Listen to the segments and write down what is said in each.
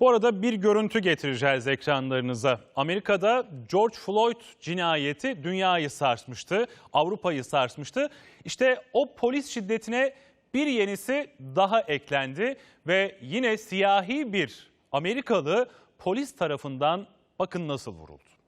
Bu arada bir görüntü getireceğiz ekranlarınıza. Amerika'da George Floyd cinayeti dünyayı sarsmıştı, Avrupa'yı sarsmıştı. İşte o polis şiddetine bir yenisi daha eklendi ve yine siyahi bir Amerikalı polis tarafından bakın nasıl vuruldu.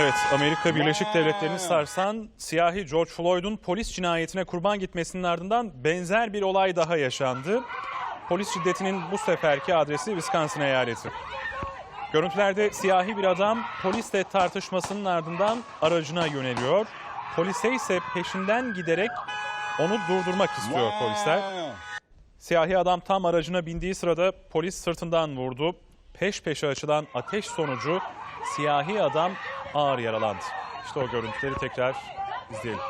Evet, Amerika Birleşik Devletleri'ni sarsan siyahi George Floyd'un polis cinayetine kurban gitmesinin ardından benzer bir olay daha yaşandı. Polis şiddetinin bu seferki adresi Wisconsin eyaleti. Görüntülerde siyahi bir adam polisle tartışmasının ardından aracına yöneliyor. Polise ise peşinden giderek onu durdurmak istiyor polisler. Siyahi adam tam aracına bindiği sırada polis sırtından vurdu. Peş peşe açılan ateş sonucu siyahi adam ağır yaralandı. İşte o görüntüleri tekrar izleyelim.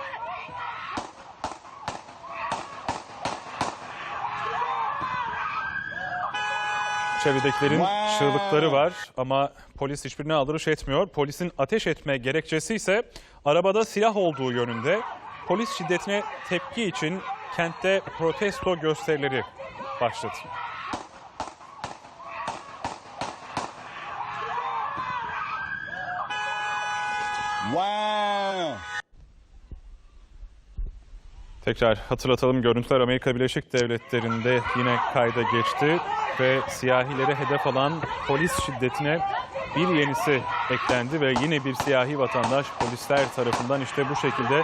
Çevredekilerin çığlıkları var ama polis hiçbirine aldırış etmiyor. Polisin ateş etme gerekçesi ise arabada silah olduğu yönünde. Polis şiddetine tepki için kentte protesto gösterileri başladı. Wow. Tekrar hatırlatalım görüntüler Amerika Birleşik Devletleri'nde yine kayda geçti ve siyahileri hedef alan polis şiddetine bir yenisi eklendi ve yine bir siyahi vatandaş polisler tarafından işte bu şekilde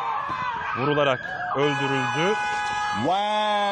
vurularak öldürüldü. Wow.